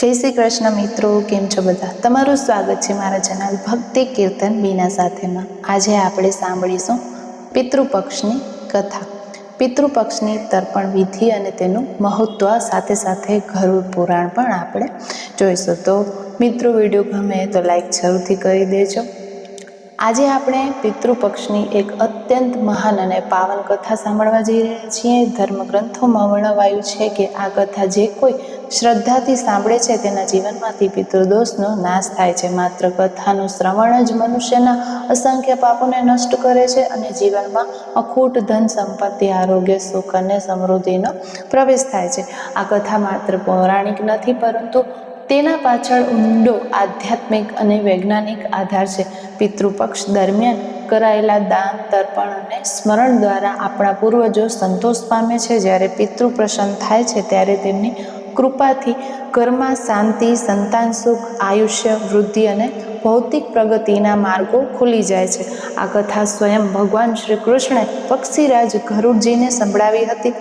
જય શ્રી કૃષ્ણ મિત્રો, કેમ છો બધા? તમારું સ્વાગત છે મારા ચેનલ ભક્તિ કીર્તન બીના સાથેમાં. આજે આપણે સાંભળીશું પિતૃપક્ષની કથા. પિતૃપક્ષની તર્પણ વિધિ અને તેનું મહત્વ સાથે સાથે ગરુડ પુરાણ પણ આપણે જોઈશું. તો મિત્રો, વીડિયો ગમે તો લાઈક જરૂરથી કરી દેજો. આજે આપણે પિતૃપક્ષની એક અત્યંત મહાન અને પાવન કથા સાંભળવા જઈ રહ્યા છીએ. ધર્મગ્રંથોમાં વર્ણવાયું છે કે આ કથા જે કોઈ શ્રદ્ધાથી સાંભળે છે તેના જીવનમાંથી પિતૃદોષનો નાશ થાય છે. માત્ર કથાનું શ્રવણ જ મનુષ્યના અસંખ્ય પાપોને નષ્ટ કરે છે અને જીવનમાં અખૂટ ધન સંપત્તિ, આરોગ્ય, સુખ અને સમૃદ્ધિનો પ્રવેશ થાય છે. આ કથા માત્ર પૌરાણિક નથી, પરંતુ તેના પાછળ ઊંડો આધ્યાત્મિક અને વૈજ્ઞાનિક આધાર છે. પિતૃપક્ષ દરમિયાન કરાયેલા દાન, તર્પણ અને સ્મરણ દ્વારા આપણા પૂર્વજો સંતોષ પામે છે. જ્યારે પિતૃ પ્રસન્ન થાય છે, ત્યારે તેમની કૃપાથી ઘરમાં શાંતિ, સંતાન સુખ, આયુષ્ય, વૃદ્ધિ અને ભૌતિક પ્રગતિના માર્ગો ખુલી જાય છે. આ કથા સ્વયં ભગવાન શ્રી કૃષ્ણે પક્ષીરાજ ગરુડજીને સંભળાવી હતી.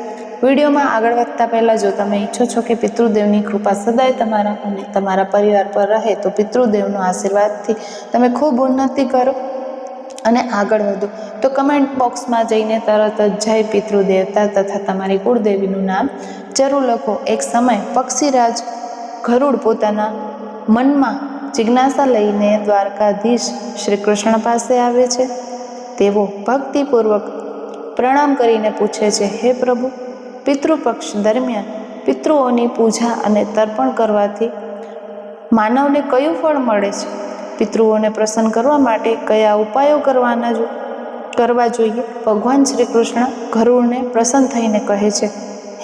વિડીયોમાં આગળ વધતા પહેલાં જો તમે ઈચ્છો છો કે પિતૃદેવની કૃપા સદાય તમારા અને તમારા પરિવાર પર રહે, તો પિતૃદેવનો આશીર્વાદથી તમે ખૂબ ઉન્નતિ કરો અને આગળ વધો. તો કમેન્ટ બોક્સમાં જઈને તરત જ જય પિતૃદેવતા તથા તમારી કુળદેવીનું નામ જરૂર લખો. એક સમય પક્ષીરાજ ગરુડ પોતાના મનમાં જિજ્ઞાસા લઈને દ્વારકાધીશ શ્રી કૃષ્ણ પાસે આવે છે. તેઓ ભક્તિપૂર્વક પ્રણામ કરીને પૂછે છે, હે પ્રભુ પિતૃપક્ષ દરમિયાન પિતૃઓની પૂજા અને તર્પણ કરવાથી માનવને કયું ફળ મળે છે? પિતૃઓને પ્રસન્ન કરવા માટે કયા ઉપાયો કરવાના કરવા જોઈએ? ભગવાન શ્રી કૃષ્ણ ગરુડને પ્રસન્ન થઈને કહે છે,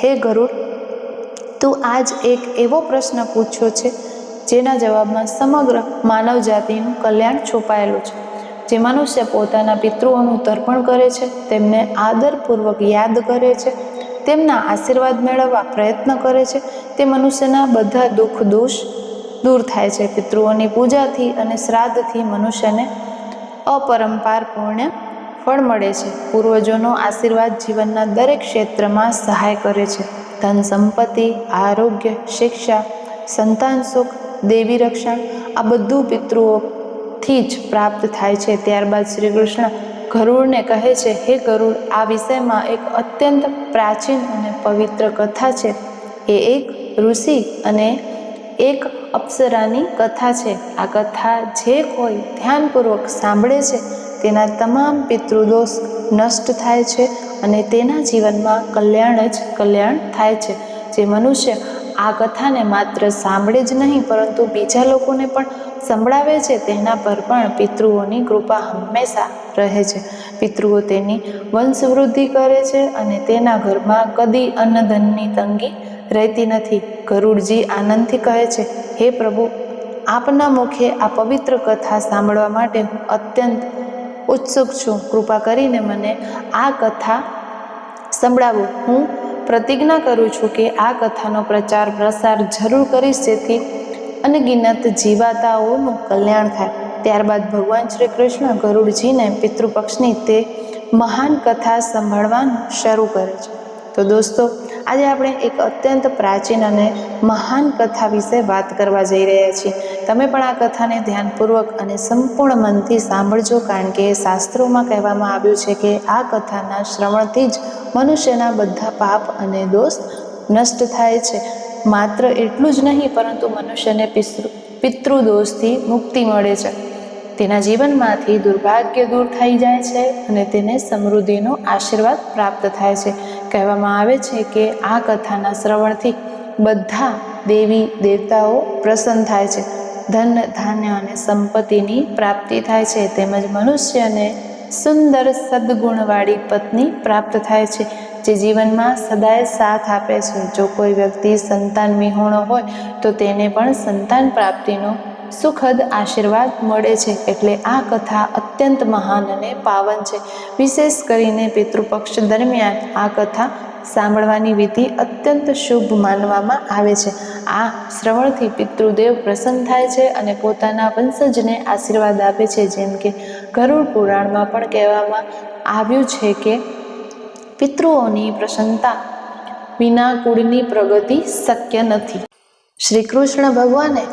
હે ગરુડ, તું આજ એક એવો પ્રશ્ન પૂછ્યો છે, જેના જવાબમાં સમગ્ર માનવ જાતિનું કલ્યાણ છુપાયેલું છે. જે મનુષ્ય પોતાના પિતૃઓનું તર્પણ કરે છે, તેમને આદરપૂર્વક યાદ કરે છે તેમના આશીર્વાદ મેળવવા પ્રયત્ન કરે છે, તે મનુષ્યના બધા દુઃખ દોષ દૂર થાય છે. પિતૃઓની પૂજાથી અને શ્રાદ્ધથી મનુષ્યને અપરંપાર પુણ્ય ફળ મળે છે. પૂર્વજોનો આશીર્વાદ જીવનના દરેક ક્ષેત્રમાં સહાય કરે છે. ધન સંપત્તિ, આરોગ્ય, શિક્ષા, સંતાન સુખ, દેવી રક્ષણ આ બધું પિતૃઓથી જ પ્રાપ્ત થાય છે. ત્યારબાદ શ્રી કૃષ્ણ ગરુડને કહે છે, હે ગરુડ, આ વિષયમાં એક અત્યંત પ્રાચીન અને પવિત્ર કથા છે. એ એક ઋષિ અને એક અપ્સરાની કથા છે. આ કથા જે કોઈ ધ્યાનપૂર્વક સાંભળે છે, તેના તમામ પિતૃદોષ નષ્ટ થાય છે અને તેના જીવનમાં કલ્યાણ જ કલ્યાણ થાય છે. જે મનુષ્ય આ કથાને માત્ર સાંભળે જ નહીં, પરંતુ બીજા લોકોને પણ સંભળાવે છે તેના પર પણ પિતૃઓની કૃપા હંમેશા રહે છે. પિતૃઓ તેની વંશવૃદ્ધિ કરે છે અને તેના ઘરમાં કદી અન્નધનની તંગી રહેતી નથી. ગરુડજી આનંદથી કહે છે, હે પ્રભુ, આપના મુખે આ પવિત્ર કથા સાંભળવા માટે હું અત્યંત ઉત્સુક છું. કૃપા કરીને મને આ કથા સંભળાવો. હું પ્રતિજ્ઞા કરું છું કે આ કથાનો પ્રચાર પ્રસાર જરૂર કરીશ જેથી અનગિનત જીવાતાઓનું કલ્યાણ થાય. ત્યારબાદ ભગવાન શ્રી કૃષ્ણ ગરુડજીને પિતૃપક્ષની તે મહાન કથા સંભાળવાનું શરૂ કરે છે. તો દોસ્તો, આજે આપણે એક અત્યંત પ્રાચીન અને મહાન કથા વિશે વાત કરવા જઈ રહ્યા છીએ. તમે પણ આ કથાને ધ્યાનપૂર્વક અને સંપૂર્ણ મનથી સાંભળજો, કારણ કે શાસ્ત્રોમાં કહેવામાં આવ્યું છે કે આ કથાના શ્રવણથી જ મનુષ્યના બધા પાપ અને દોષ નષ્ટ થાય છે. માત્ર એટલું જ નહીં, પરંતુ મનુષ્યને પિતૃ, પિતૃદોષથી મુક્તિ મળે છે. તેના જીવનમાંથી દુર્ભાગ્ય દૂર થઈ જાય છે અને તેને સમૃદ્ધિનો આશીર્વાદ પ્રાપ્ત થાય છે. કહેવામાં આવે છે કે આ કથાના શ્રવણથી બધા દેવી દેવતાઓ પ્રસન્ન થાય છે. ધન, ધાન્ય અને સંપત્તિની પ્રાપ્તિ થાય છે. તેમજ મનુષ્યને સુંદર સદગુણવાળી પત્ની પ્રાપ્ત થાય છે. જે જીવનમાં સદાય સાથ આપે છે. જો કોઈ વ્યક્તિ સંતાન વિહોણો હોય, તો તેને પણ સંતાન પ્રાપ્તિનો સુખદ આશીર્વાદ મળે છે. એટલે આ કથા અત્યંત મહાન અને પાવન છે. વિશેષ કરીને પિતૃપક્ષ દરમિયાન આ કથા સાંભળવાની વિધિ અત્યંત શુભ માનવામાં આવે છે. આ શ્રવણથી પિતૃદેવ પ્રસન્ન થાય છે અને પોતાના વંશજને આશીર્વાદ આપે છે. જેમ કે ગરુડ પુરાણમાં પણ કહેવામાં આવ્યું છે કે પિતૃઓની પ્રસન્નતા વિના કુળની પ્રગતિ શક્ય નથી. શ્રી કૃષ્ણ ભગવાને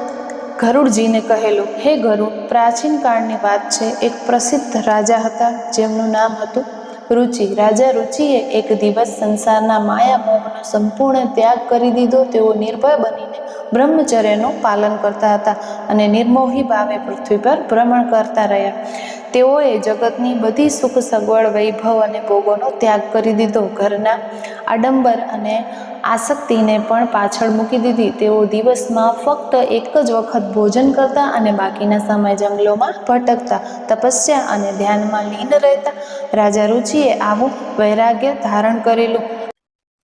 ગરુડજીને કહેલું, હે ગરુડ પ્રાચીન કાળની વાત છે. એક પ્રસિદ્ધ રાજા હતા, જેમનું નામ હતું રુચિ. રાજા રુચિએ એક દિવસ સંસારના માયા મોહનો સંપૂર્ણ ત્યાગ કરી દીધો. તેઓ નિર્ભય બનીને બ્રહ્મચર્યનું પાલન કરતા હતા અને નિર્મોહી ભાવે પૃથ્વી પર ભ્રમણ કરતા રહ્યા. તેઓએ જગતની બધી સુખ, સગવડ, વૈભવ અને ભોગોનો ત્યાગ કરી દીધો. ઘરના આડંબર અને આસક્તિને પણ પાછળ મૂકી દીધી. તેઓ દિવસમાં ફક્ત એક જ વખત ભોજન કરતા અને બાકીના સમય જંગલોમાં ભટકતા. તપસ્યા અને ધ્યાનમાં લીન રહેતા રાજા રુચિએ આવું વૈરાગ્ય ધારણ કરેલું.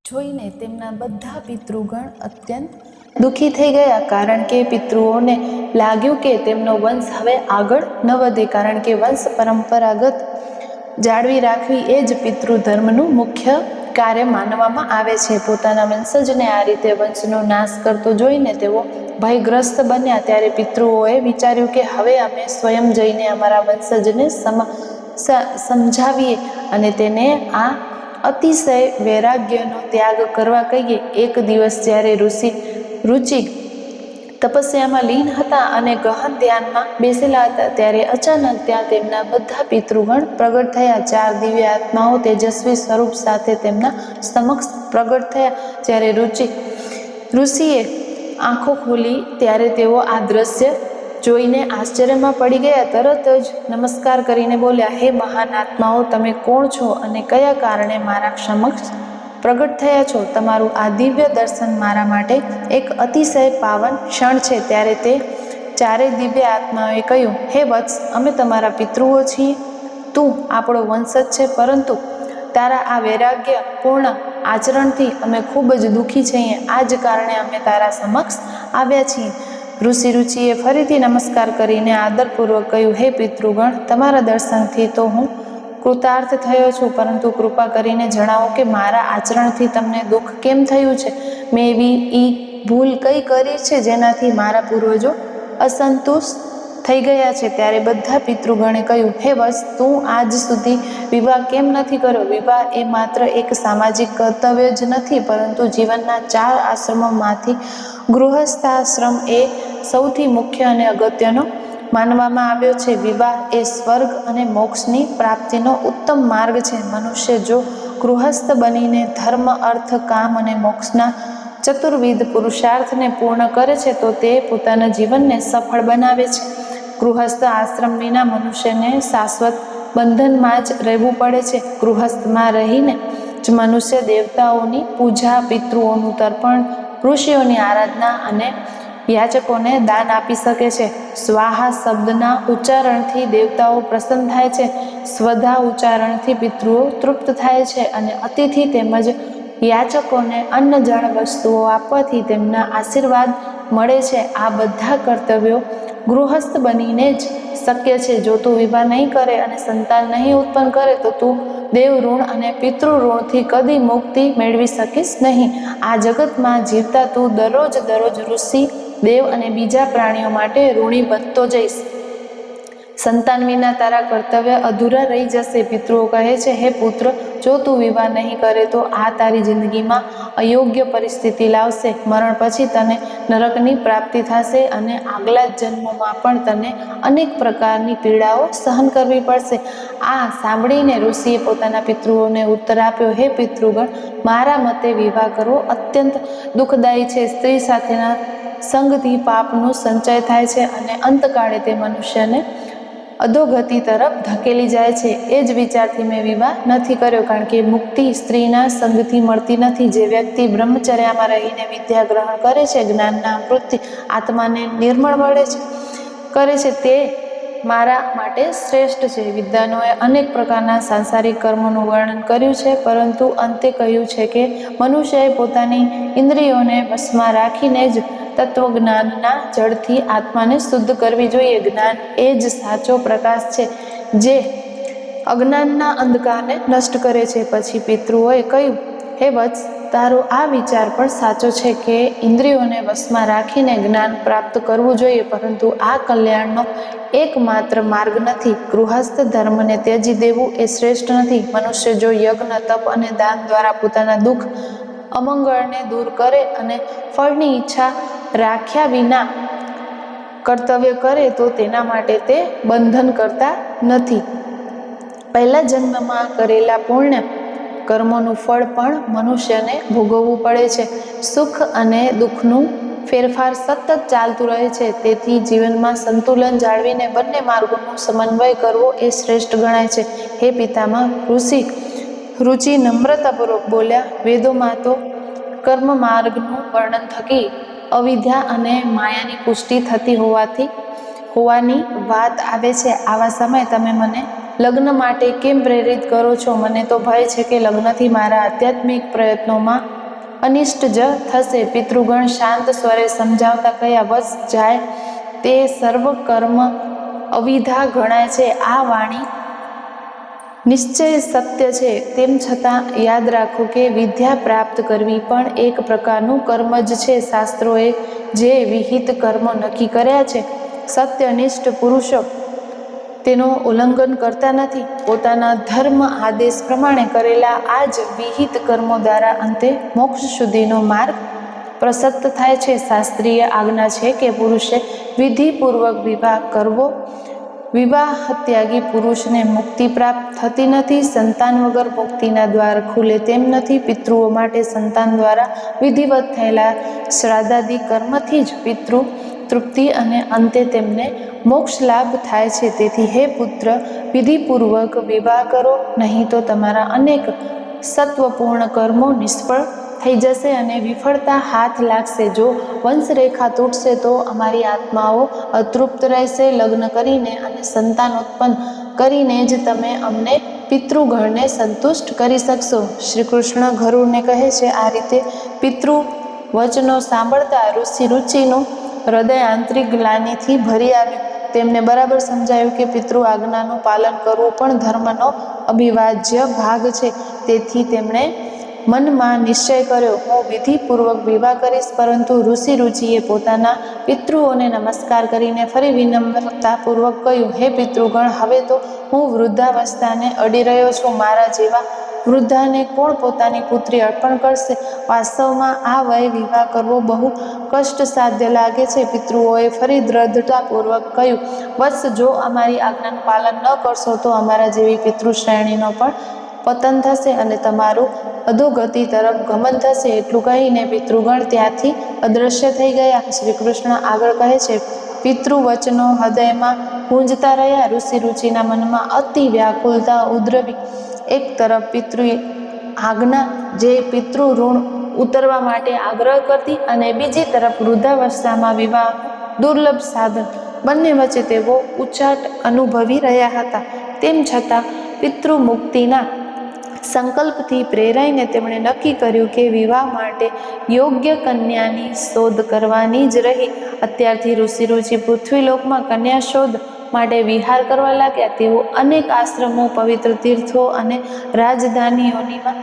જોઈને તેમના બધા પિતૃગણ અત્યંત દુઃખી થઈ ગયા કારણ કે પિતૃઓને લાગ્યું કે તેમનો વંશ હવે આગળ ન વધે કારણ કે વંશ પરંપરાગત જાળવી રાખવી એ જ પિતૃ ધર્મનું મુખ્ય કાર્ય માનવામાં આવે છે. પોતાના વંશજને આ રીતે વંશનો નાશ કરતો જોઈને તેઓ ભયગ્રસ્ત બન્યા. ત્યારે પિતૃઓએ વિચાર્યું કે હવે અમે સ્વયં જઈને અમારા વંશજને સમ સમજાવીએ અને તેને આ અતિશય વૈરાગ્યનો ત્યાગ કરવા કહીએ. એક દિવસ જ્યારે ઋષિ રુચિ. તપસ્યામાં લીન હતા અને ગહન ધ્યાનમાં બેસેલા હતા ત્યારે અચાનક ત્યાં તેમના બધા પિતૃગણ પ્રગટ થયા. ચાર દિવ્ય આત્માઓ તેજસ્વી સ્વરૂપ સાથે તેમના સમક્ષ પ્રગટ થયા જ્યારે રુચિ ઋષિએ આંખો ખોલી ત્યારે તેઓ આ દ્રશ્ય જોઈને આશ્ચર્યમાં પડી ગયા. તરત જ નમસ્કાર કરીને બોલ્યા, હે મહાન આત્માઓ, તમે કોણ છો અને કયા કારણે મારા સમક્ષ પ્રગટ થયા છો. તમારું આ દિવ્ય દર્શન મારા માટે એક અતિશય પાવન ક્ષણ છે. ત્યારે તે ચારેય દિવ્ય આત્માઓએ કહ્યું, હે વત્સ, અમે તમારા પિતૃઓ છીએ. તું આપણો વંશજ છે, પરંતુ તારા આ વૈરાગ્ય પૂર્ણ આચરણથી અમે ખૂબ જ દુઃખી છીએ. આ જ કારણે અમે તારા સમક્ષ આવ્યા છીએ. ઋષિ રુચિએ ફરીથી નમસ્કાર કરીને આદરપૂર્વક કહ્યું, હે પિતૃગણ, તમારા દર્શનથી તો હું કૃતાર્થ થયો છું, પરંતુ કૃપા કરીને જણાવો કે મારા આચરણથી તમને દુઃખ કેમ થયું છે? મેં એવી ઈ ભૂલ કઈ કરી છે જેનાથી મારા પૂર્વજો અસંતુષ્ટ થઈ ગયા છે? ત્યારે બધા પિતૃગણે કહ્યું, હે વસ તું આજ સુધી વિવાહ કેમ નથી કર્યો? વિવાહ એ માત્ર એક સામાજિક કર્તવ્ય જ નથી, પરંતુ જીવનના ચાર આશ્રમોમાંથી ગૃહસ્થાશ્રમ એ સૌથી મુખ્ય અને અગત્યનો માનવામાં આવ્યો છે. વિવાહ એ સ્વર્ગ અને મોક્ષની પ્રાપ્તિનો ઉત્તમ માર્ગ છે. મનુષ્ય જો ગૃહસ્થ બનીને ધર્મ, અર્થ, કામ અને મોક્ષના ચતુર્વિધ પુરુષાર્થને પૂર્ણ કરે છે, તો તે પોતાના જીવનને સફળ બનાવે છે. ગૃહસ્થ આશ્રમ વિના મનુષ્યને શાશ્વત બંધનમાં જ રહેવું પડે છે. ગૃહસ્થમાં રહીને જ મનુષ્ય દેવતાઓની પૂજા, પિતૃઓનું તર્પણ, ઋષિઓની આરાધના અને યાચકોને દાન આપી શકે છે. સ્વાહા શબ્દના ઉચ્ચારણથી દેવતાઓ પ્રસન્ન થાય છે. સ્વધા ઉચ્ચારણથી પિતૃઓ તૃપ્ત થાય છે અને અતિથિ તેમજ યાચકોને અન્ન જળ વસ્તુઓ આપવાથી તેમના આશીર્વાદ મળે છે. આ બધા કર્તવ્યો ગૃહસ્થ બનીને જ શક્ય છે. જો તું વિવાહ નહીં કરે અને સંતાન નહીં ઉત્પન્ન કરે, તો તું દેવ ઋણ અને પિતૃ ઋણથી કદી મુક્તિ મેળવી શકીશ નહીં. આ જગતમાં જીવતા તું દરરોજ દરરોજ ઋષિ દેવ અને બીજા પ્રાણીઓ માટે ઋણી બનતો જઈશ. સંતાન વિના તારા કર્તવ્ય અધૂરા રહી જશે. પિતૃઓ કહે છે, હે પુત્ર, જો તું વિવાહ નહીં કરે તો આ તારી જિંદગીમાં અયોગ્ય પરિસ્થિતિ લાવશે. મરણ પછી તને નરકની પ્રાપ્તિ થશે અને આગલા જન્મમાં પણ તને અનેક પ્રકારની પીડાઓ સહન કરવી પડશે. આ સાંભળીને ઋષિએ પોતાના પિતૃઓને ઉત્તર આપ્યો, હે પિતૃગણ, મારા મતે વિવાહ કરવો અત્યંત દુઃખદાયી છે. સ્ત્રી સાથેના સંગથી પાપનું સંચય થાય છે અને અંતકાળે તે મનુષ્યને અધોગતિ તરફ ધકેલી જાય છે. એ જ વિચારથી મેં વિવાહ નથી કર્યો, કારણ કે મુક્તિ સ્ત્રીના સંગથી મળતી નથી. જે વ્યક્તિ બ્રહ્મચર્યામાં રહીને વિદ્યા ગ્રહણ કરે છે, જ્ઞાનના અમૃતથી આત્માને નિર્મળ મળે છે, કરે છે, તે મારા માટે શ્રેષ્ઠ છે. વિદ્વાનોએ અનેક પ્રકારના સાંસારિક કર્મોનું વર્ણન કર્યું છે, પરંતુ અંતે કહ્યું છે કે મનુષ્યએ પોતાની ઇન્દ્રિયોને વશમાં રાખીને જ તત્વજ્ઞાનના જળથી આત્માને શુદ્ધ કરવી જોઈએ. જ્ઞાન એ જ સાચો પ્રકાશ છે જે અજ્ઞાનના અંધકારને નષ્ટ કરે છે. પછી પિતૃઓએ કહ્યું, હે વત્સ, તારો આ વિચાર પણ સાચો છે કે ઇન્દ્રિયોને વશમાં રાખીને જ્ઞાન પ્રાપ્ત કરવું જોઈએ. પરંતુ આ કલ્યાણનો એકમાત્ર માર્ગ નથી. ગૃહસ્થ ધર્મને ત્યજી દેવું એ શ્રેષ્ઠ નથી. મનુષ્ય જો યજ્ઞ, તપ અને દાન દ્વારા પોતાના દુઃખ, અમંગળને દૂર કરે અને ફળની ઈચ્છા રાખ્યા વિના કર્તવ્ય કરે તો તેના માટે તે બંધન કરતા નથી. પહેલા જન્મમાં કરેલા પુણ્ય કર્મોનું ફળ પણ મનુષ્યને ભોગવવું પડે છે. સુખ અને દુઃખનું ફેરફાર સતત ચાલતું રહે છે. તેથી જીવનમાં સંતુલન જાળવીને બંને માર્ગોનો સમન્વય કરવો એ શ્રેષ્ઠ ગણાય છે. હે પિતામાં ઋષિ રુચિ નમ્રતાપૂર્વક બોલ્યા, વેદોમાં તો કર્મ માર્ગનું વર્ણન થકી અવિદ્યા અને માયાની પુષ્ટિ થતી હોવાથી હોવાની વાત આવે છે. આવા સમયે તમે મને લગ્ન માટે કેમ પ્રેરિત કરો છો? મને તો ભય છે કે લગ્નથી મારા આધ્યાત્મિક પ્રયત્નોમાં અનિષ્ટ જ થશે. પિતૃગણ શાંત સ્વરે સમજાવતા કયા વસ જાય તે સર્વ કર્મ અવિધા ગણાય છે. આ વાણી નિશ્ચય સત્ય છે, તેમ છતાં યાદ રાખો કે વિદ્યા પ્રાપ્ત કરવી પણ એક પ્રકારનું કર્મ જ છે શાસ્ત્રોએ જે વિહિત કર્મ નક્કી કર્યા છે. સત્યનિષ્ઠ પુરુષો તેનો ઉલ્લંઘન કરતા નથી. પોતાના ધર્મ આદેશ પ્રમાણે કરેલા આ જ વિહિત કર્મો દ્વારા અંતે મોક્ષ સુધીનો માર્ગ પ્રસક્ત થાય છે. શાસ્ત્રીય આજ્ઞા છે કે પુરુષે વિધિપૂર્વક વિવાહ કરવો વિવાહ ત્યાગી પુરુષને મુક્તિ પ્રાપ્ત થતી નથી, સંતાન વગર મુક્તિના દ્વાર ખુલે તેમ નથી, પિતૃઓ માટે સંતાન દ્વારા વિધિવત થયેલા શ્રાદ્ધાદિ કર્મથી જ પિતૃ તૃપ્તિ અને અંતે તેમને મોક્ષ લાભ થાય છે. તેથી હે પુત્ર, વિધિપૂર્વક વિવાહ કરો, નહીં તો તમારા અનેક સત્વપૂર્ણ કર્મો નિષ્ફળ થઈ જશે અને વિફળતા હાથ લાગશે. જો વંશરેખા તૂટશે, તો અમારી આત્માઓ અતૃપ્ત રહેશે. લગ્ન કરીને અને સંતાન ઉત્પન્ન કરીને જ તમે અમને પિતૃગણને સંતુષ્ટ કરી શકશો. શ્રી કૃષ્ણ ગરુડને કહે છે, આ રીતે પિતૃ વચનો સાંભળતા ઋષિ રુચિનું હૃદય આંતરિક ગ્લાનીથી ભરી આવ્યું. તેમને બરાબર સમજાયું કે પિતૃ આજ્ઞાનું પાલન કરવું પણ ધર્મનો અભિવાજ્ય ભાગ છે. તેથી તેમણે મનમાં નિશ્ચય કર્યો, હું વિધિપૂર્વક વિવાહ કરીશ, પરંતુ ઋષિ રુચિએ પોતાના પિતૃઓને નમસ્કાર કરીને ફરી વિનમ્રતાપૂર્વક કહ્યું, હે પિતૃગણ, હવે તો હું વૃદ્ધાવસ્થાને અડી રહ્યો છું. મારા જેવા વૃદ્ધાને કોણ પોતાની પુત્રી અર્પણ કરશે? વાસ્તવમાં આ વય વિવાહ કરવો બહુ કષ્ટ સાધ્ય લાગે છે. પિતૃઓએ ફરી દ્રઢતાપૂર્વક કહ્યું, બસ જો અમારી આજ્ઞાનું પાલન ન કરશો, તો અમારા જેવી પિતૃશ્રેણીનો પણ પતન થશે અને તમારું અધોગતિ તરફ ગમન થશે એટલું કહીને પિતૃગણ ત્યાંથી અદૃશ્ય થઈ ગયા. શ્રી કૃષ્ણ આગળ કહે છે પિતૃ વચનો હૃદયમાં ગુંજતા રહ્યા ઋષિ રુચિના મનમાં અતિ વ્યાકુલતા ઉદ્રવી. એક તરફ પિતૃ આજ્ઞા જે પિતૃ ઋણ ઉતરવા માટે આગ્રહ કરતી અને બીજી તરફ વૃદ્ધાવસ્થામાં વિવાહ દુર્લભ સાધન. બંને વચ્ચે તેઓ ઉચાટ અનુભવી રહ્યા હતા. તેમ છતાં પિતૃ મુક્તિના સંકલ્પથી પ્રેરાઈને તેમણે નક્કી કર્યું કે વિવાહ માટે યોગ્ય કન્યાની શોધ કરવાની જ રહી. અત્યારથી ઋષિ ઋષિ પૃથ્વીલોકમાં કન્યા શોધ માટે વિહાર કરવા લાગ્યા. તેઓ અનેક આશ્રમો, પવિત્ર તીર્થો અને રાજધાનીઓનીમાં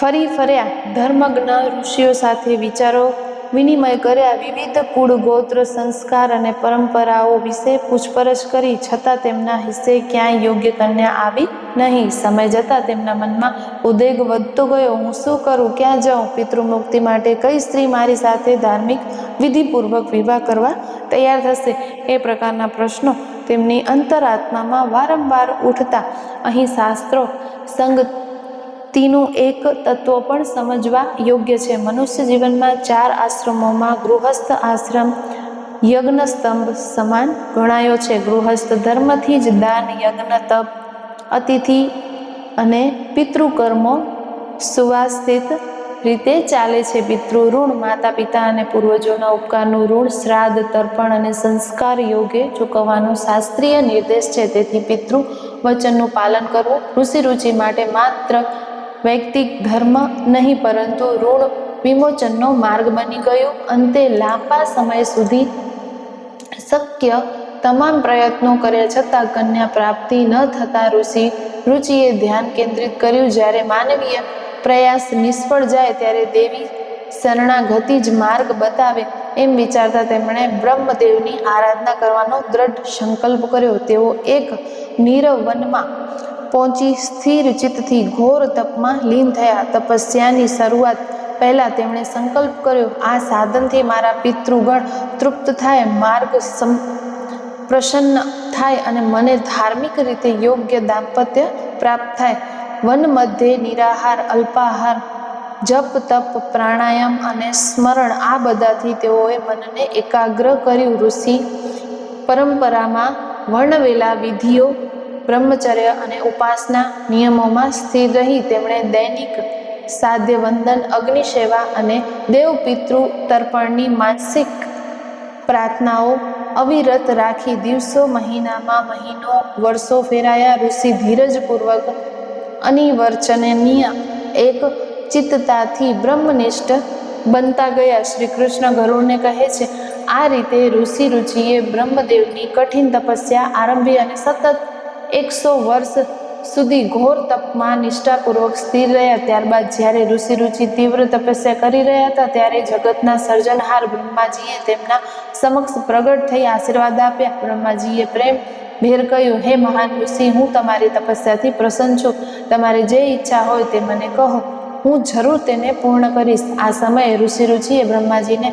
ફરી ફર્યા. ધર્મજ્ઞ ઋષિઓ સાથે વિચારો વિનિમય કર્યા વિવિધ કુળ, ગોત્ર, સંસ્કાર અને પરંપરાઓ વિશે પૂછપરછ કરી, છતાં તેમના હિસ્સે ક્યાંય યોગ્ય કન્યા આવી નહીં. સમય જતાં તેમના મનમાં ઉદ્વેગ વધતો ગયો. હું શું કરું? ક્યાં જાઉં? પિતૃમુક્તિ માટે કઈ સ્ત્રી મારી સાથે ધાર્મિક વિધિપૂર્વક વિવાહ કરવા તૈયાર થશે? એ પ્રકારના પ્રશ્નો તેમની અંતરાત્મામાં વારંવાર ઉઠતા અહીં શાસ્ત્રો, સંગ તીનું એક તત્વ પણ સમજવા યોગ્ય છે. મનુષ્ય જીવનમાં ચાર આશ્રમોમાં ગૃહસ્થ આશ્રમ, યજ્ઞ સ્તંભ સમાન ગણાયો છે. ગૃહસ્થ ધર્મથી જ દાન, યજ્ઞ, તપ, અતિથિ અને પિતૃકર્મો સુવાસ્થિત રીતે ચાલે છે. પિતૃ ઋણ, માતા, પિતા અને પૂર્વજોના ઉપકારનું ઋણ, શ્રાદ્ધ, તર્પણ અને સંસ્કાર યોગે ચૂકવવાનો શાસ્ત્રીય નિર્દેશ છે. તેથી પિતૃ વચનનું પાલન કરવું ઋષિ રુચિ માટે માત્ર વૈયક્તિક ધર્મ નહીં, પરંતુ ઋણ વિમોચનનો માર્ગ બની ગયો. અંતે લાંબા સમય સુધી શક્ય તમામ પ્રયત્નો કર્યા છતાં કન્યા પ્રાપ્તિ ન થતાં ઋષિ, રુચિએ ધ્યાન કેન્દ્રિત કર્યું. જ્યારે માનવીય પ્રયાસ નિષ્ફળ જાય ત્યારે દેવી શરણાગતિ જ માર્ગ બતાવે એમ વિચારતા તેમણે બ્રહ્મદેવની આરાધના કરવાનો દ્રઢ સંકલ્પ કર્યો. તેઓ એક નીરવ વનમાં પહોંચી સ્થિર ચિત્તથી ઘોર તપમાં લીન થયા. તપસ્યાની શરૂઆત પહેલાં તેમણે સંકલ્પ કર્યો, આ સાધનથી મારા પિતૃગણ તૃપ્ત થાય, માર્ગ સમ, પ્રસન્ન થાય અને મને ધાર્મિક રીતે યોગ્ય દાંપત્ય પ્રાપ્ત થાય. વન મધ્યે નિરાહાર, અલ્પાહાર, જપ, તપ, પ્રાણાયામ અને સ્મરણ આ બધાથી તેઓએ મનને એકાગ્ર કર્યું. ઋષિ પરંપરામાં વર્ણવેલા વિધિઓ બ્રહ્મચર્ય અને ઉપાસના નિયમોમાં સ્થિર રહી તેમણે દૈનિક સાધ્ય વંદન અગ્નિ સેવા અને દેવપિતૃ તર્પણની માનસિક પ્રાર્થનાઓ અવિરત રાખી દિવસો, મહિનામાં મહિનો, વર્ષો ફેરાયા. ઋષિ ધીરજપૂર્વક અનિવર્ચનીય એક ચિત્તતાથી બ્રહ્મનિષ્ઠ બનતા ગયા. શ્રી કૃષ્ણ ગરુડને કહે છે, આ રીતે ઋષિ રુચિએ બ્રહ્મદેવની કઠિન તપસ્યા આરંભી અને સતત એકસો વર્ષ સુધી ઘોર તપમાં નિષ્ઠાપૂર્વક સ્થિર રહ્યા. ત્યારબાદ જ્યારે ઋષિ રુચિ તીવ્ર તપસ્યા કરી રહ્યા હતા, ત્યારે જગતના સર્જનહાર બ્રહ્માજીએ તેમના સમક્ષ પ્રગટ થઈ આશીર્વાદ આપ્યા. બ્રહ્માજીએ પ્રેમ ભેર કહ્યું, હે મહાન ઋષિ, હું તમારી તપસ્યાથી પ્રસન્ન છું. તમારે જે ઈચ્છા હોય તે મને કહો. હું જરૂર તેને પૂર્ણ કરીશ. આ સમયે ઋષિ રુચિએ બ્રહ્માજીને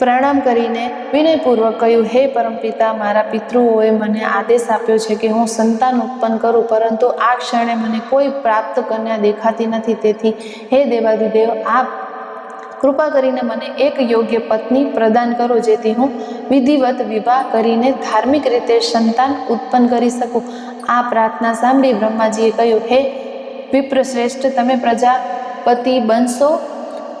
પ્રણામ કરીને વિનયપૂર્વક કહ્યું, હે પરમપિતા, મારા પિતૃઓએ મને આદેશ આપ્યો છે કે હું સંતાન ઉત્પન્ન કરું, પરંતુ આ ક્ષણે મને કોઈ પ્રાપ્ત કન્યા દેખાતી નથી. તેથી, હે દેવાદિદેવ, આપ કૃપા કરીને મને એક યોગ્ય પત્ની પ્રદાન કરો, જેથી હું વિધિવત વિવાહ કરીને ધાર્મિક રીતે સંતાન ઉત્પન્ન કરી શકું. આ પ્રાર્થના સાંભળી બ્રહ્માજીએ કહ્યું, હે વિપ્ર શ્રેષ્ઠ તમે પ્રજાપતિ બનશો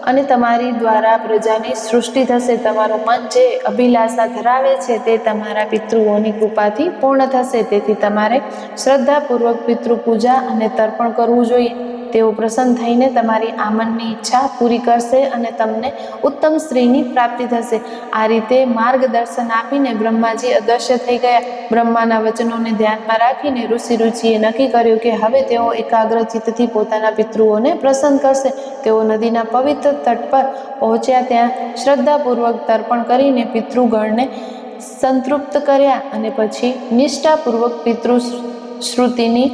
અને તમારી દ્વારા પ્રજાની સૃષ્ટિ થશે. તમારું મન જે અભિલાષા ધરાવે છે તે તમારા પિતૃઓની કૃપાથી પૂર્ણ થશે. તેથી તમારે શ્રદ્ધાપૂર્વક પિતૃ પૂજા અને તર્પણ કરવું જોઈએ. તેઓ પ્રસન્ન થઈને તમારી આમનની ઈચ્છા પૂરી કરશે અને તમને ઉત્તમ સ્ત્રીની પ્રાપ્તિ થશે. આ રીતે માર્ગદર્શન આપીને બ્રહ્માજી અદૃશ્ય થઈ ગયા. બ્રહ્માના વચનોને ધ્યાનમાં રાખીને ઋષિ રુચિએ નક્કી કર્યું કે હવે તેઓ એકાગ્ર ચિત્તથી પોતાના પિતૃઓને પ્રસન્ન કરશે. તેઓ નદીના પવિત્ર તટ પર પહોંચ્યા ત્યાં શ્રદ્ધાપૂર્વક તર્પણ કરીને પિતૃગણને સંતૃપ્ત કર્યા અને પછી નિષ્ઠાપૂર્વક પિતૃ શ્રુતિની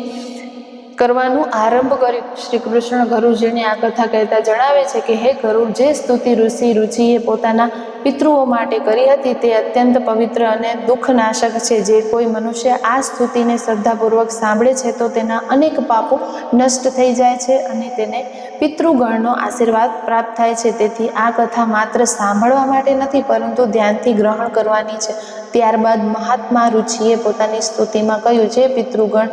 કરવાનું આરંભ કર્યું. શ્રી કૃષ્ણ ગરુજીને આ કથા કહેતા જણાવે છે કે, હે ગરુડ જે સ્તુતિ ઋષિ રુચિએ પોતાના પિતૃઓ માટે કરી હતી તે અત્યંત પવિત્ર અને દુઃખનાશક છે. જે કોઈ મનુષ્ય આ સ્તુતિને શ્રદ્ધાપૂર્વક સાંભળે છે તો તેના અનેક પાપો નષ્ટ થઈ જાય છે અને તેને પિતૃગણનો આશીર્વાદ પ્રાપ્ત થાય છે. તેથી આ કથા માત્ર સાંભળવા માટે નથી, પરંતુ ધ્યાનથી ગ્રહણ કરવાની છે. ત્યારબાદ મહાત્મા રુચિએ પોતાની સ્તુતિમાં કહ્યું, જે પિતૃગણ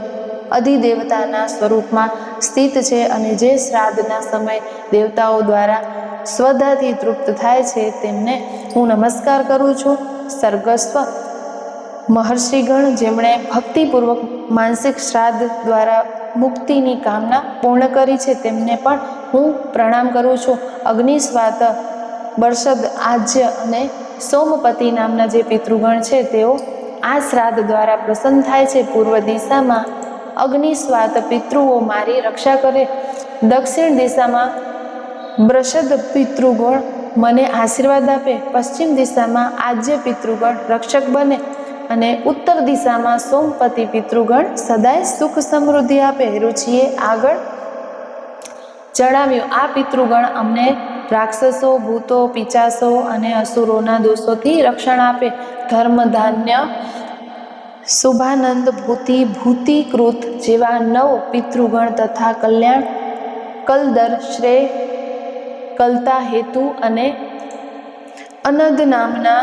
અધિદેવતાના સ્વરૂપમાં સ્થિત છે અને જે શ્રાદ્ધના સમય દેવતાઓ દ્વારા સ્વધાથી તૃપ્ત થાય છે તેમને હું નમસ્કાર કરું છું. સર્ગસ્વ મહર્ષિગણ, જેમણે ભક્તિપૂર્વક માનસિક શ્રાદ્ધ દ્વારા મુક્તિની કામના પૂર્ણ કરી છે, તેમને પણ હું પ્રણામ કરું છું. અગ્નિસ્વાત બરસદ આજ્ય અને સોમપતિ નામના જે પિતૃગણ છે, તેઓ આ શ્રાદ્ધ દ્વારા પ્રસન્ન થાય છે. પૂર્વ દિશામાં અગ્નિસ્વાત પિતૃઓ મારી રક્ષા કરે. દક્ષિણ દિશામાં બ્રષદ પિતૃગણ મને આશીર્વાદ આપે. પશ્ચિમ દિશામાં આજ્ય પિતૃગણ રક્ષક બને અને ઉત્તર દિશામાં સોમપતિ પિતૃગણ સદાય સુખ સમૃદ્ધિ આપે. રુચિએ આગળ જણાવ્યું, આ પિતૃગણ અમને રાક્ષસો, ભૂતો, પિચાસો અને અસુરોના દોષોથી રક્ષણ આપે. ધર્મ ધાન્ય શુભાનંદ ભૂતિ ભૂતિકૃત જેવા નવ પિતૃગણ તથા કલ્યાણ, કલદર, શ્રેય, કલતા હેતુ અને અનદ નામના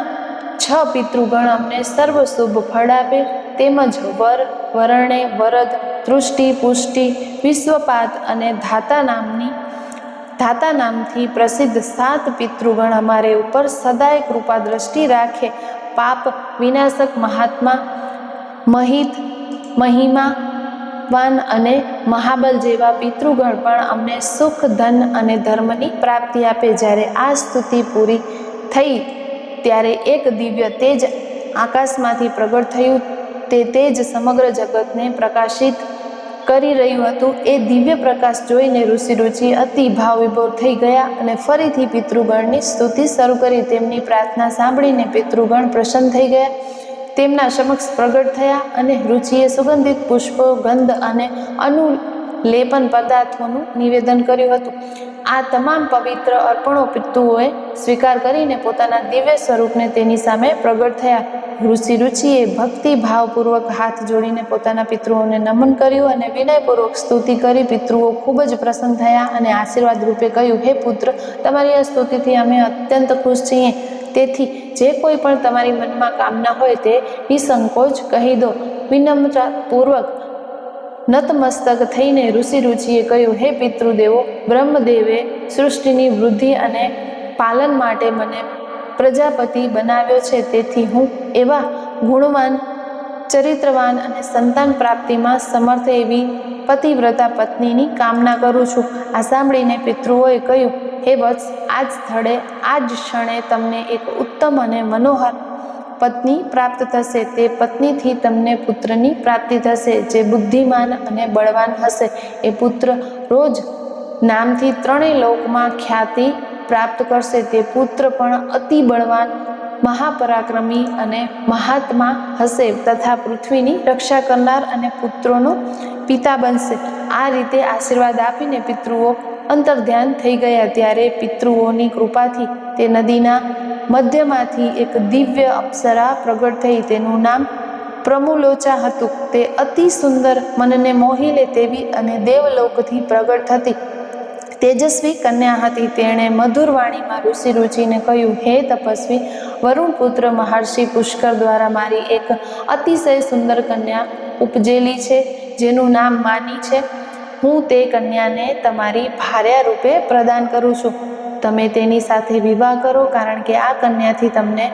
છ પિતૃગણ અમને સર્વ શુભ ફળ આપે. તેમજ વર, વરણે, વરદ, તૃષ્ટિ, પુષ્ટિ, વિશ્વપાત અને ધાતા નામની, ધાતા નામથી પ્રસિદ્ધ સાત પિતૃગણ અમારે ઉપર સદાય કૃપા દ્રષ્ટિ રાખે. પાપ વિનાશક મહાત્મા મહિત, મહિમા, વન અને મહાબલ જેવા પિતૃગણ પણ અમને સુખ, ધન અને ધર્મની પ્રાપ્તિ આપે. જ્યારે આ સ્તુતિ પૂરી થઈ, ત્યારે એક દિવ્ય તેજ આકાશમાંથી પ્રગટ થયું. તે તેજ સમગ્ર જગતને પ્રકાશિત કરી રહ્યું હતું. એ દિવ્ય પ્રકાશ જોઈને ઋષિ રુચિ અતિ ભાવ વિભોર થઈ ગયા અને ફરીથી પિતૃગણની સ્તુતિ શરૂ કરી. તેમની પ્રાર્થના સાંભળીને પિતૃગણ પ્રસન્ન થઈ ગયા. તેમના સમક્ષ પ્રગટ થયા અને રુચિએ સુગંધિત પુષ્પો, ગંધ અને અનુ લેપન પદાર્થોનું નિવેદન કર્યું હતું. આ તમામ પવિત્ર અર્પણો પિતૃઓએ સ્વીકાર કરીને પોતાના દિવ્ય સ્વરૂપને તેની સામે પ્રગટ થયા. ઋષિ રુચિએ ભક્તિ ભાવપૂર્વક હાથ જોડીને પોતાના પિતૃઓને નમન કર્યું અને વિનયપૂર્વક સ્તુતિ કરી પિતૃઓ ખૂબ જ પ્રસન્ન થયા અને આશીર્વાદ રૂપે કહ્યું, હે પુત્ર, તમારી આ સ્તુતિથી અમે અત્યંત ખુશ છીએ. તેથી જે કોઈ પણ તમારી મનમાં કામના હોય તે નિસંકોચ કહી દો. વિનમ્રતાપૂર્વક નતમસ્તક થઈને ઋષિ રુચિએ કહ્યું, હે પિતૃદેવો, બ્રહ્મદેવે સૃષ્ટિની વૃદ્ધિ અને પાલન માટે મને પ્રજાપતિ બનાવ્યો છે. તેથી હું એવા ગુણવાન, ચરિત્રવાન અને સંતાન પ્રાપ્તિમાં સમર્થ એવી પતિવ્રતા પત્નીની કામના કરું છું. આ સાંભળીને પિતૃઓએ કહ્યું હે વત્સ આ જ સ્થળે આ જ ક્ષણે તમને એક ઉત્તમ અને મનોહર પત્ની પ્રાપ્ત થશે. તે પત્નીથી તમને પુત્રની પ્રાપ્તિ થશે, જે બુદ્ધિમાન અને બળવાન હશે. એ પુત્ર રોજ નામથી ત્રણેય લોકમાં ખ્યાતિ પ્રાપ્ત કરશે. તે પુત્ર પણ અતિ બળવાન, મહાપરાક્રમી અને મહાત્મા હશે તથા પૃથ્વીની રક્ષા કરનાર અને પુત્રોનો પિતા બનશે. આ રીતે આશીર્વાદ આપીને પિતૃઓ અંતર્ધ્યાન થઈ ગયા ત્યારે પિતૃઓની કૃપાથી તે નદીના મધ્યમાંથી એક દિવ્ય અપ્સરા પ્રગટ થઈ તેનું નામ પ્રમુલોચા હતું. તે અતિ સુંદર મનને મોહી લે તેવી અને દેવલોકથી પ્રગટ થતી તેજસ્વી કન્યા હતી. તેણે મધુર વાણીમાં ઋષિ રુચિને કહ્યું, હે તપસ્વી વરુણ પુત્ર મહર્ષિ પુષ્કર દ્વારા મારી એક અતિશય સુંદર કન્યા ઉપજેલી છે, જેનું નામ માની છે. હું તે કન્યાને તમારી ભાર્યા રૂપે પ્રદાન કરું છું. તમે તેની સાથે વિવાહ કરો કારણ કે આ કન્યાથી તમને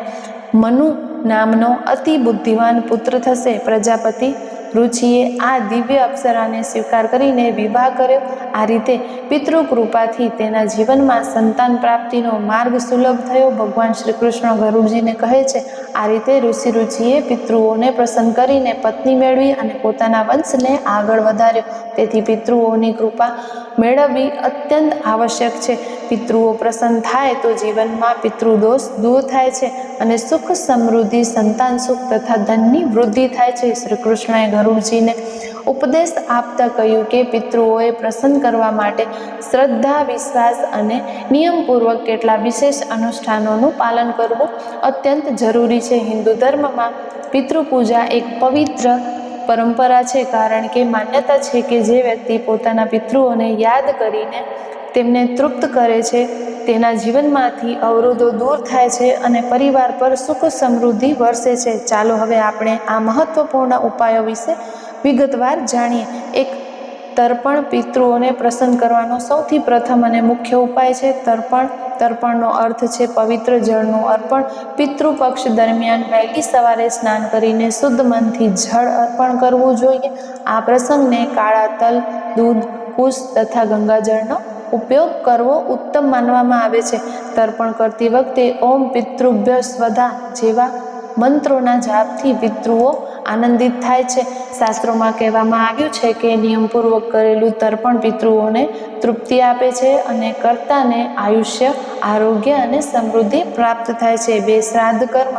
મનુ નામનો અતિ બુદ્ધિવાન પુત્ર થશે. પ્રજાપતિ રુચિએ આ દિવ્ય અપ્સરાને સ્વીકાર કરીને વિવાહ કર્યો. આ રીતે પિતૃ કૃપાથી તેના જીવનમાં સંતાન પ્રાપ્તિનો માર્ગ સુલભ થયો. ભગવાન શ્રી કૃષ્ણ ગરુડજીને કહે છે, આ રીતે ઋષિ રુચિએ પિતૃઓને પ્રસન્ન કરીને પત્ની મેળવી અને પોતાના વંશને આગળ વધાર્યો. તેથી પિતૃઓની કૃપા મેળવવી અત્યંત આવશ્યક છે. પિતૃઓ પ્રસન્ન થાય તો જીવનમાં પિતૃદોષ દૂર થાય છે અને સુખ સમૃદ્ધિ, સંતાન સુખ તથા ધનની વૃદ્ધિ થાય છે. શ્રી કૃષ્ણએ ગરુડજીને ઉપદેશ આપતા કહ્યું કે, પિતૃઓએ પ્રસન્ન કરવા માટે શ્રદ્ધા, વિશ્વાસ અને નિયમપૂર્વક કેટલા વિશેષ અનુષ્ઠાનોનું પાલન કરવું અત્યંત જરૂરી છે. હિન્દુ ધર્મમાં પિતૃપૂજા એક પવિત્ર પરંપરા છે, કારણ કે માન્યતા છે કે જે વ્યક્તિ પોતાના પિતૃઓને યાદ કરીને તેમને તૃપ્ત કરે છે. તેના જીવનમાંથી અવરોધો દૂર થાય છે અને પરિવાર પર સુખ સમૃદ્ધિ વરસે છે. ચાલો હવે આપણે આ મહત્વપૂર્ણ ઉપાયો વિશે વિગતવાર જાણીએ. એક, તર્પણ પિતૃઓને પ્રસન્ન કરવાનો સૌથી પ્રથમ અને મુખ્ય ઉપાય છે. તર્પણ, તર્પણનો અર્થ છે પવિત્ર જળનું અર્પણ. પિતૃપક્ષ દરમિયાન વહેલી સવારે સ્નાન કરીને શુદ્ધ મનથી જળ અર્પણ કરવું જોઈએ. આ પ્રસંગને કાળા તલ, દૂધ, કુશ તથા ગંગાજળનો ઉપયોગ કરવો ઉત્તમ માનવામાં આવે છે. તર્પણ કરતી વખતે ઓમ પિતૃભ્ય સ્વધા જેવા મંત્રોના જાપથી પિતૃઓ આનંદિત થાય છે. શાસ્ત્રોમાં કહેવામાં આવ્યું છે કે નિયમપૂર્વક કરેલું તર્પણ પિતૃઓને તૃપ્તિ આપે છે અને કર્તાને આયુષ્ય, આરોગ્ય અને સમૃદ્ધિ પ્રાપ્ત થાય છે. બે શ્રાદ્ધ કર્મ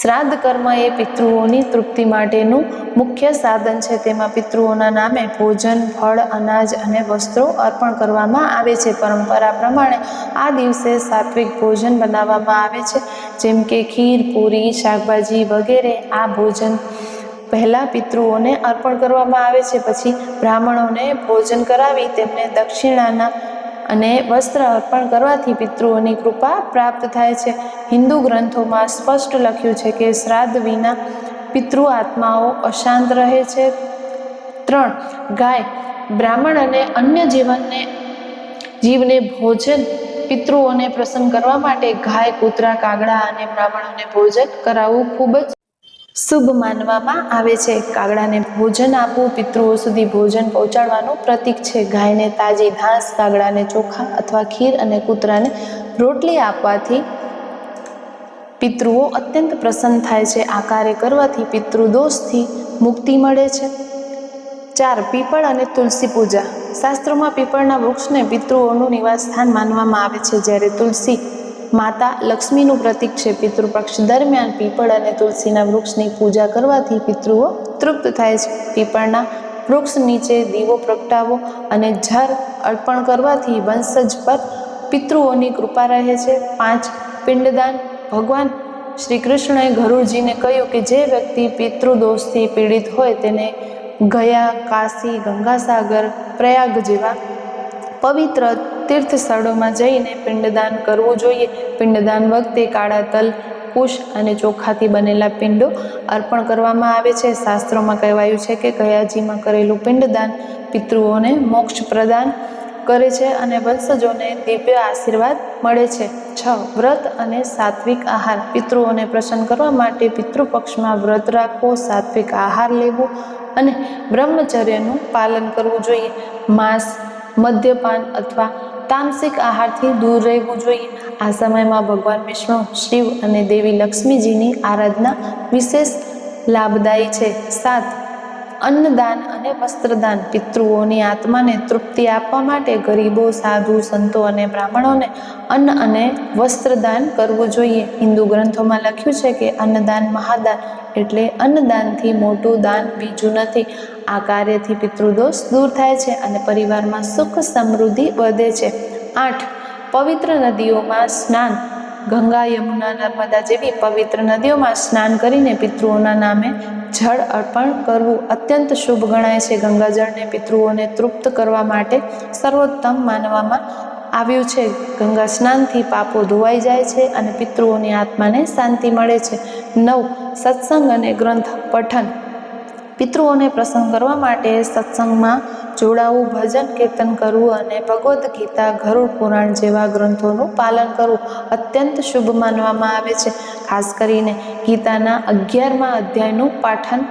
શ્રાદ્ધ કર્મ એ પિતૃઓની તૃપ્તિ માટેનું મુખ્ય સાધન છે. તેમાં પિતૃઓના નામે ભોજન, ફળ, અનાજ અને વસ્ત્રો અર્પણ કરવામાં આવે છે. પરંપરા પ્રમાણે આ દિવસે સાત્વિક ભોજન બનાવવામાં આવે છે. જેમ કે ખીર, પૂરી, શાકભાજી વગેરે આ ભોજન પહેલાં પિતૃઓને અર્પણ કરવામાં આવે છે. પછી બ્રાહ્મણોને ભોજન કરાવી તેમને દક્ષિણાના અને વસ્ત્ર અર્પણ કરવાથી પિતૃઓની કૃપા પ્રાપ્ત થાય છે. હિન્દુ ગ્રંથોમાં સ્પષ્ટ લખ્યું છે કે શ્રાદ્ધ વિના પિતૃ આત્માઓ અશાંત રહે છે. ત્રણ, ગાય, બ્રાહ્મણ અને અન્ય જીવનને, જીવને ભોજન પિતૃઓને પ્રસન્ન કરવા માટે ગાય, કૂતરા, કાગડા અને બ્રાહ્મણોને ભોજન કરાવવું ખૂબ જ શુભ માનવામાં આવે છે. કાગડાને ભોજન આપવું પિતૃઓ સુધી ભોજન પહોંચાડવાનું પ્રતીક છે. ગાયને તાજી ઘાસ, કાગડાને ચોખા અથવા ખીર અને કૂતરાને રોટલી આપવાથી પિતૃઓ અત્યંત પ્રસન્ન થાય છે. આ કાર્ય કરવાથી પિતૃદોષથી મુક્તિ મળે છે. ચાર, પીપળ અને તુલસી પૂજા. શાસ્ત્રોમાં પીપળના વૃક્ષને પિતૃઓનું નિવાસ સ્થાન માનવામાં આવે છે. જ્યારે તુલસી માતા લક્ષ્મીનું પ્રતીક છે પિતૃપક્ષ દરમિયાન પીપળ અને તુલસીના વૃક્ષની પૂજા કરવાથી પિતૃઓ તૃપ્ત થાય છે. પીપળના વૃક્ષ નીચે દીવો પ્રગટાવો અને જર અર્પણ કરવાથી વંશજ પર પિતૃઓની કૃપા રહે છે. પાંચ, પિંડદાન. ભગવાન શ્રી કૃષ્ણએ ગરુડજીને કહ્યું કે જે વ્યક્તિ પિતૃદોષથી પીડિત હોય તેને ગયા કાશી ગંગાસાગર પ્રયાગ જેવા પવિત્ર તીર્થ સ્થળોમાં જઈને પિંડદાન કરવું જોઈએ. પિંડદાન વખતે કાળા તલ, કુશ અને ચોખાથી બનેલા પિંડો અર્પણ કરવામાં આવે છે. શાસ્ત્રોમાં કહેવાયું છે કે કયાજીમાં કરેલું પિંડદાન પિતૃઓને મોક્ષ પ્રદાન કરે છે અને વંશજોને દિવ્ય આશીર્વાદ મળે છે. છ, વ્રત અને સાત્વિક આહાર. પિતૃઓને પ્રસન્ન કરવા માટે પિતૃપક્ષમાં વ્રત રાખવો, સાત્વિક આહાર લેવો અને બ્રહ્મચર્યનું પાલન કરવું જોઈએ. માંસ, મદ્યપાન અથવા તામસિક આહારથી દૂર રહેવું જોઈએ. આ સમયમાં ભગવાન વિષ્ણુ, શિવ અને દેવી લક્ષ્મીજીની આરાધના વિશેષ લાભદાયી છે. સાત અન્નદાન અને વસ્ત્રદાન પિતૃઓની આત્માને તૃપ્તિ આપવા માટે ગરીબો, સાધુ, સંતો અને બ્રાહ્મણોને અન્ન અને વસ્ત્રદાન કરવું જોઈએ. હિન્દુ ગ્રંથોમાં લખ્યું છે કે અન્નદાન મહાદાન એટલે અન્નદાનથી મોટું દાન બીજું નથી. આ કાર્યથી પિતૃદોષ દૂર થાય છે અને પરિવારમાં સુખ સમૃદ્ધિ વધે છે. આઠ, પવિત્ર નદીઓમાં સ્નાન. ગંગા, યમુના, નર્મદા જેવી પવિત્ર નદીઓમાં સ્નાન કરીને પિતૃઓના નામે જળ અર્પણ કરવું અત્યંત શુભ ગણાય છે. ગંગાજળને પિતૃઓને તૃપ્ત કરવા માટે સર્વોત્તમ માનવામાં આવ્યું છે. ગંગા સ્નાનથી પાપો ધોવાઈ જાય છે અને પિતૃઓની આત્માને શાંતિ મળે છે. નવ, સત્સંગ અને ગ્રંથ પઠન. પિતૃઓને પ્રસન્ન કરવા માટે સત્સંગમાં જોડાવું, ભજન કીર્તન કરવું અને ભગવદ્ ગીતા, ગરુડ પુરાણ જેવા ગ્રંથોનું પાલન કરવું અત્યંત શુભ માનવામાં આવે છે. ખાસ કરીને ગીતાના અગિયારમા અધ્યાયનું પાઠન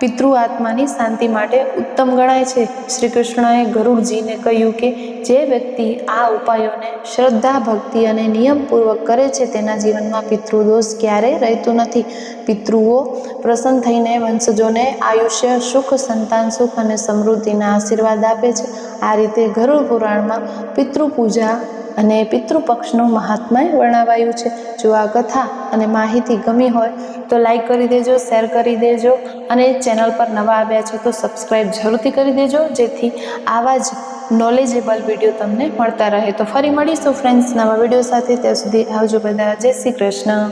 પિતૃ આત્માની શાંતિ માટે ઉત્તમ ગણાય છે. શ્રી કૃષ્ણએ ગરુડજીને કહ્યું કે જે વ્યક્તિ આ ઉપાયોને શ્રદ્ધા, ભક્તિ અને નિયમપૂર્વક કરે છે, તેના જીવનમાં પિતૃદોષ ક્યારેય રહેતું નથી. પિતૃઓ પ્રસન્ન થઈને વંશજોને આયુષ્ય, સુખ, સંતાન, સુખ અને સમૃદ્ધિના આશીર્વાદ આપે છે. આ રીતે ગરુડ પુરાણમાં પિતૃ પૂજા અને પિતૃપક્ષનું મહાત્માય વર્ણવાયું છે. જો આ કથા અને માહિતી ગમી હોય, તો લાઈક કરી દેજો શેર કરી દેજો અને ચેનલ પર નવા આવ્યા છો તો સબસ્ક્રાઈબ જરૂરથી કરી દેજો, જેથી આવા જ નોલેજેબલ વીડિયો તમને મળતા રહે. તો ફરી મળીશું ફ્રેન્ડ્સ નવા વીડિયો સાથે. ત્યાં સુધી આવજો બધા. જય શ્રી કૃષ્ણ.